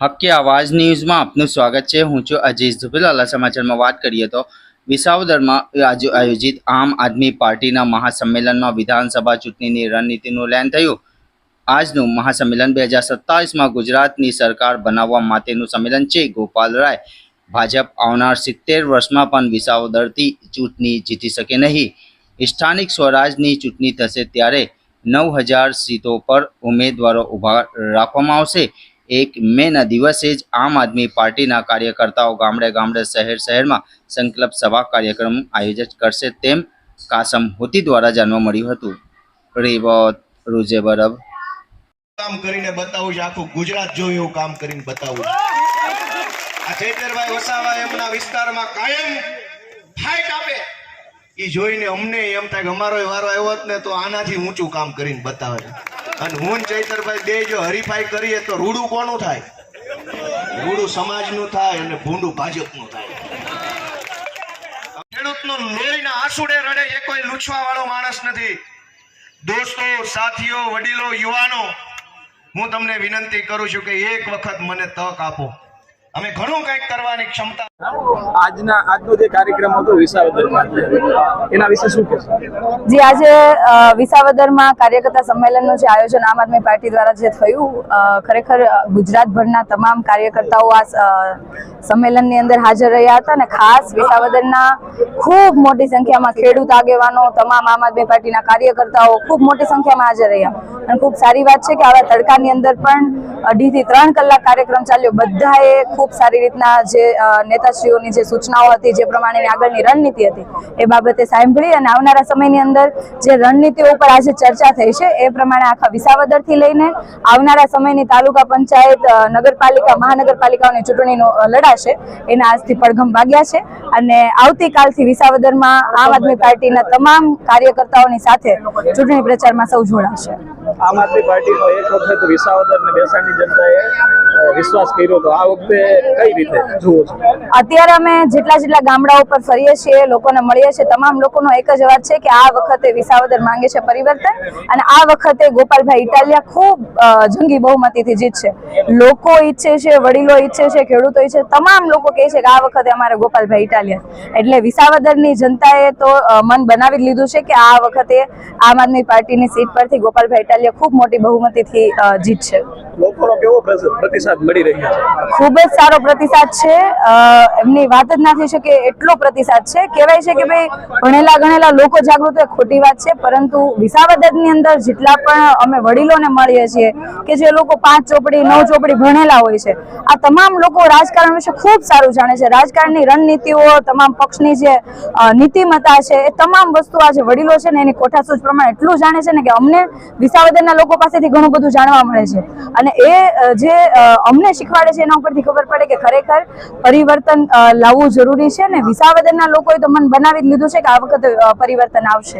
હક્કે આવાજ ન્યૂઝમાં આપનું સ્વાગત છે. હું છું અજીઝ ઝુબેલાલા સમાચારમાં વાત કરીએ તો વિસાવદરમાં આયોજિત આમ આદમી પાર્ટીના મહાસંમેલનમાં વિધાનસભા ચૂંટણીની રણનીતિનું લેન થયું. આજનું મહાસંમેલન બે હજાર સત્તાવીસમાં ગુજરાતની સરકાર બનાવવા માટેનું સંમેલન છે. ગોપાલ રાય, ભાજપ આવનાર સિત્તેર વર્ષમાં પણ વિસાવદરથી ચૂંટણી જીતી શકે નહીં. સ્થાનિક સ્વરાજની ચૂંટણી થશે ત્યારે નવ હજાર સીટો પર ઉમેદવારો ઊભા રાખવામાં આવશે. એક મેના દિવસે જ આમ આદમી પાર્ટીના કાર્યકર્તાઓ ગામડે ગામડે, શહેર શહેરમાં સંકલ્પ સભા કાર્યક્રમ આયોજિત કરશે તેમ કાસમ હોતી દ્વારા જાણવા મળ્યું હતું. રેવત રૂજે બરબ. કામ કરીને બતાવું છે, આખું ગુજરાત જોયું એવું કામ કરીને બતાવું આ ચેતરભાઈ વસાવા એમના વિસ્તારમાં કાયમ ફાઇટ આપે. એ જોઈને અમને એમ થાય કે અમારો વારો આવ્યો ને તો આનાથી ઊંચું કામ કરીને બતાવે. છે અને હું ચૈતરભાઈ બે જો હરીફાઈ કરીએ તો રૂડું કોનું થાય? રૂડું સમાજનું થાય અને ભૂંડું ભાજપનું થાય. ખેડૂતનું લોહીના આંસુડે રડે એ કોઈ લૂછવા વાળો માણસ નથી. દોસ્તો, સાથીઓ, વડીલો, યુવાનો, હું તમને વિનંતી કરું છું કે એક વખત મને તક આપો. અમે ઘણું કંઈક કરવાની ક્ષમતા આજના આજનો જે કાર્યક્રમ હતો વિસાવદરમાં એના વિશે શું કહેશો? જી આજે વિસાવદરમાં કાર્યકર્તા સંમેલનનું જે આયોજન આમ આદમી પાર્ટી દ્વારા જે થયું ખરેખર ગુજરાતભરના તમામ કાર્યકર્તાઓ આ સંમેલનની અંદર હાજર રહ્યા હતા અને ખાસ વિસાવદરના ખૂબ મોટી સંખ્યામાં ખેડૂત આગેવાનો તમામ આમ આદમી પાર્ટીના કાર્યકર્તાઓ ખૂબ મોટી સંખ્યામાં હાજર રહ્યા. અને ખૂબ સારી વાત છે કે આવા તડકાની અંદર પણ અઢીથી ત્રણ કલાક કાર્યક્રમ ચાલ્યો. બધાએ ખૂબ સારી રીતના જે નેતાશ્રીઓની જે સૂચનાઓ હતી જે પ્રમાણેની આગળની રણનીતિ હતી, એ બાબતે સાંભળી અને આવનારા સમયની અંદર જે રણનીતિઓ ઉપર આજે ચર્ચા થઈ છે, એ પ્રમાણે આખા વિસાવદરથી લઈને આવનારા સમયની તાલુકા પંચાયત નગરપાલિકા, મહાનગરપાલિકાઓની ચૂંટણીનો લડાશે, એના આજથી પડઘમ વાગ્યા છે અને આવતીકાલથી વિસાવદરમાં આમ આદમી પાર્ટીના તમામ કાર્યકર્તાઓની સાથે ચૂંટણી પ્રચારમાં સૌ જોડાશે. આમ આદમી પાર્ટીનો એક વખત વિસાવદર ને બેસાણની જનતાએ વિશ્વાસ કર્યો હતો. આ વખતે કઈ રીતે જુઓ છો? અત્યારે અમે જેટલા જેટલા ગામડાઓ પર ફરીએ છીએ, લોકોને મળીએ છીએ, તમામ લોકોનો એક જ અવાજ છે કે આ વખતે વિસાવદર માંગે છે પરિવર્તન અને આ વખતે ગોપાલભાઈ ઇટાલિયા ખૂબ જંગી બહુમતીથી જીતશે લોકો ઈચ્છે છે, વડીલો ઈચ્છે છે, ખેડૂતો ઈચ્છે તમામ લોકો કહે છે કે આ વખતે અમારે ગોપાલભાઈ ઇટાલિયા. એટલે વિસાવદરની જનતાએ તો મન બનાવી લીધું છે કે આ વખતે આમ આદમી પાર્ટીની સીટ પરથી ગોપાલભાઈ ઇટાલિયા ખૂબ મોટી બહુમતીથી અ, જીતશે લોકોનો કેવો પ્રતિસાદ મળી રહ્યો છે? ખૂબ જ સારો પ્રતિસાદ છે. એમની વાત જ ના થઈ શકે એટલો પ્રતિસાદ છે. કહેવાય છે કે ભાઈ ભણેલા ગણેલા લોકો જાગૃત એ ખોટી વાત છે. પરંતુ વિસાવદરની અંદર જેટલા પણ અમે વડીલોને મળીએ છીએ કે જે લોકો પાંચ ચોપડી નવ ચોપડી ભણેલા હોય છે આ તમામ લોકો રાજકારણ વિશે ખૂબ સારું જાણે છે. રાજકારણની રણનીતિઓ તમામ પક્ષની જે નીતિમત્તા છે એ તમામ વસ્તુ આ જે વડીલો છે ને એની કોઠાસૂઝ પ્રમાણે એટલું જાણે છે ને કે અમને વિસાવદરના લોકો પાસેથી ઘણું બધું જાણવા મળે છે. અને એ જે અમને શીખવાડે છે એના ઉપરથી ખબર પડે કે ખરેખર પરિવર્તન લાવવું જરૂરી છે ને વિસાવદરના લોકોએ તો મન બનાવી જ લીધું છે કે આ વખતે પરિવર્તન આવશે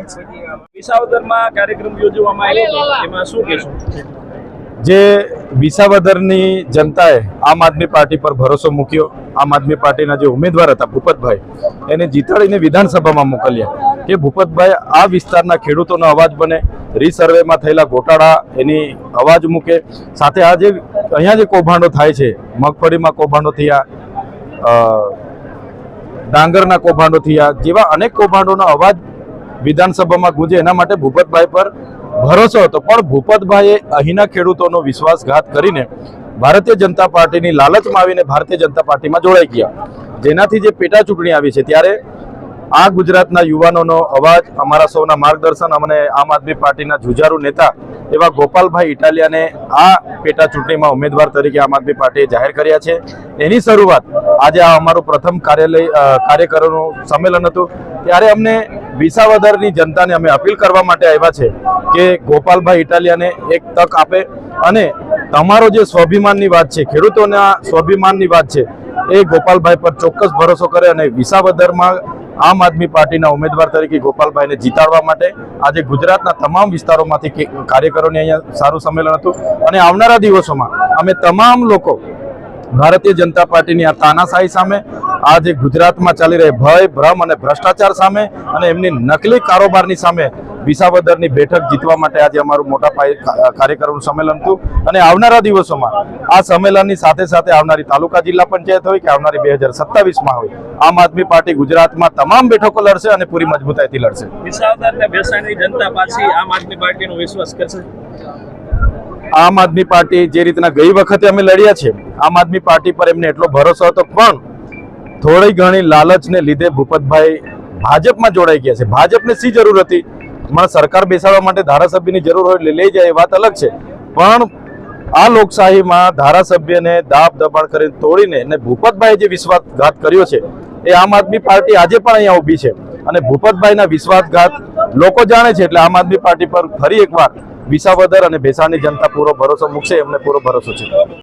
વિસાવદરમાં કાર્યક્રમ યોજવામાં આવ્યો એમાં શું કહેશો? જે વિસાવદરની જનતાએ આમ આદમી પાર્ટી પર ભરોસો મૂક્યો. આમ આદમી પાર્ટીના જે ઉમેદવાર હતા ભૂપતભાઈ એને જીતાડીને વિધાનસભામાં મોકલ્યા. કે ભૂપતભાઈ, આ વિસ્તારના ખેડૂતોનો અવાજ બને. રીસર્વેમાં થયેલા ગોટાળા, એની અવાજ મૂકે. સાથે આ જે, અહીંયા જે કૌભાંડો થાય છે, મગફળીમાં કૌભાંડો થયા ડાંગરના કૌભાંડો થયા, જેવા અનેક કૌભાંડોનો અવાજ વિધાનસભામાં ગુંજે. એના માટે ભૂપતભાઈ પર ભરોસો હતો. પણ ભૂપતભાઈએ અહીંના ખેડૂતોનો વિશ્વાસઘાત કરીને ભારતીય જનતા પાર્ટીની લાલચમાં આવીને ભારતીય જનતા પાર્ટીમાં જોડાઈ ગયા. જેનાથી જે પેટા ચૂંટણી આવી છે, ત્યારે આ ગુજરાતના યુવાનોનો અવાજ, અમારા સૌના માર્ગદર્શન, અમને આમ આદમી પાર્ટીના જુજારુ નેતા એવા ગોપાલભાઈ ઇટાલિયાને આ પેટા ચૂંટણીમાં ઉમેદવાર તરીકે આમ આદમી પાર્ટીએ જાહેર કર્યા છે. એની શરૂઆત આજે આ અમારું પ્રથમ કાર્યાલય કાર્યકરોનું સંમેલન હતું. ત્યારે અમને વિસાવદરની જનતાને અમે અપીલ કરવા માટે આવ્યા છે કે ગોપાલભાઈ ઇટાલિયાને એક તક આપે અને તમારો જે સ્વાભિમાનની વાત છે, ખેડૂતોના સ્વાભિમાનની વાત છે, એ ગોપાલભાઈ પર ચોક્કસ ભરોસો કરે અને વિસાવદરમાં આમ આદમી પાર્ટીના ઉમેદવાર તરીકે ગોપાલભાઈને જીતાડવા માટે આજે ગુજરાતના તમામ વિસ્તારોમાંથી કાર્યકરોને અહીંયા સારું સંમેલન હતું. અને આવનારા દિવસોમાં અમે તમામ લોકો ભારતીય જનતા પાર્ટીની આ તાનાશાહી સામે, આ જે ગુજરાતમાં ચાલી રહી ભય, ભ્રમ અને ભ્રષ્ટાચાર સામે અને એમની નકલી કારોબારની સામે વિસાવદરની બેઠક જીતવા માટે આજે અમારું મોટા પાયે કાર્યક્રમનું સંમેલન હતું. અને આવનારા દિવસોમાં આ સંમેલનની સાથે સાથે આવનારી તાલુકા જિલ્લા પંચાયત હોય કે આવનારી બે હજાર સત્તાવીસમાં હોય આમ આદમી પાર્ટી ગુજરાતમાં તમામ બેઠકો લડશે અને પૂરી મજબૂતાઈથી લડશે. વિસાવદર બેસાણની જનતા પાછી આમ આદમી પાર્ટીનો વિશ્વાસ કરશે? આમ આદમી પાર્ટી જે રીતના ગઈ વખતે અમે લડ્યા છે આમ આદમી પાર્ટી પર એમને એટલો ભરોસો હતો પણ થોડી ઘણી લાલચને લીધે ભૂપતભાઈ ભાજપમાં જોડાઈ ગયા છે. ભાજપને શી જરૂર હતી? હમણાં સરકાર બેસાડવા માટે ધારાસભ્યની જરૂર હોય એટલે લઈ જાય એ વાત અલગ છે. પણ આ લોકશાહીમાં ધારાસભ્યને દાબ દબાણ કરીને તોડીને અને ભૂપતભાઈએ જે વિશ્વાસઘાત કર્યો છે, એ આમ આદમી પાર્ટી આજે પણ અહીંયા ઊભી છે. અને ભૂપતભાઈના વિશ્વાસઘાત લોકો જાણે છે એટલે આમ આદમી પાર્ટી પર ફરી એકવાર વિસાવદર અને ભેસાણની જનતા પૂરો ભરોસો મૂકશે, એમને પૂરો ભરોસો છે.